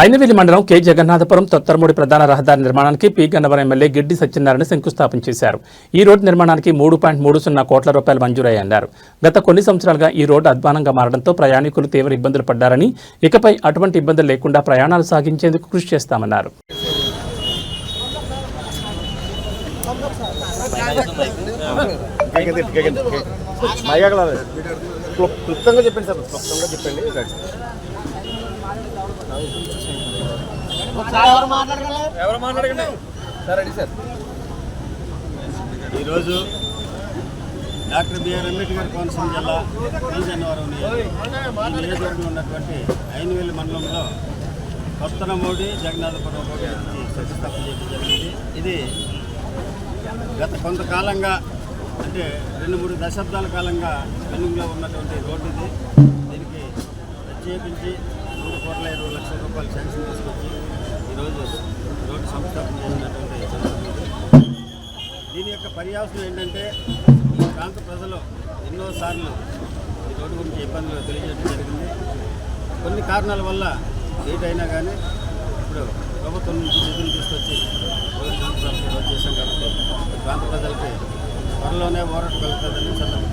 ఐనవేలి మండలం కె. జగన్నాథపురం తొత్తరమూడి ప్రధాన రహదారి నిర్మాణానికి పి. గన్నవరం ఎమ్మెల్యే గిడ్డి సత్యనారాయణ శంకుస్థాపన చేశారు. ఈ రోడ్డు నిర్మాణానికి మూడు పాయింట్ మూడు సున్నా కోట్ల రూపాయలు మంజూరయ్యన్నారు గత కొన్ని సంవత్సరాలుగా ఈ రోడ్డు అధ్వానంగా మారడంతో ప్రయాణికులు తీవ్ర ఇబ్బందులు పడ్డారని ఇకపై అటువంటి ఇబ్బందులు లేకుండా ప్రయాణాలు సాగించేందుకు కృషి చేస్తామన్నారు. క్లుప్తంగా చెప్పండి సార్ క్లుప్తంగా చెప్పండి. ఎవరు మాట్లాడకండి? Sir sir. ఈరోజు డాక్టర్ బిఆర్ అంబేద్కర్ కోనసీమ జిల్లా శ్రీజన్నవరం నియోజకవర్గం నియోజకవర్గంలో ఉన్నటువంటి ఐనవేలి మండలంలో కొత్తనమూడి జగన్నాథపురం రోడ్డు శంకుస్థాపన చేయడం జరిగింది. ఇది గత కొంతకాలంగా అంటే రెండు మూడు దశాబ్దాల కాలంగా పెండింగ్లో ఉన్నటువంటి రోడ్డు ఇది. దీనికి ప్రత్యేకించి మూడు కోట్ల ఇరవై లక్షల రూపాయలు శాంక్షన్ తీసుకొచ్చి ఈరోజు రోడ్డు సంస్థాపన చేసినటువంటి దీని యొక్క పర్యావసరం ఏంటంటే ఈ ప్రాంత ప్రజలు ఎన్నోసార్లు ఈ రోడ్డు గురించి ఇబ్బందులు తెలియజేయడం జరిగింది. కొన్ని కారణాల వల్ల లేట్ అయినా కానీ ఇప్పుడు ప్రభుత్వం నుంచి నిధులు తీసుకొచ్చి రోడ్డు సంస్థాపన చేశాం కాబట్టి ప్రాంత ప్రజలకి త్వరలోనే ఓరట కలుగుతుందని సందర్భం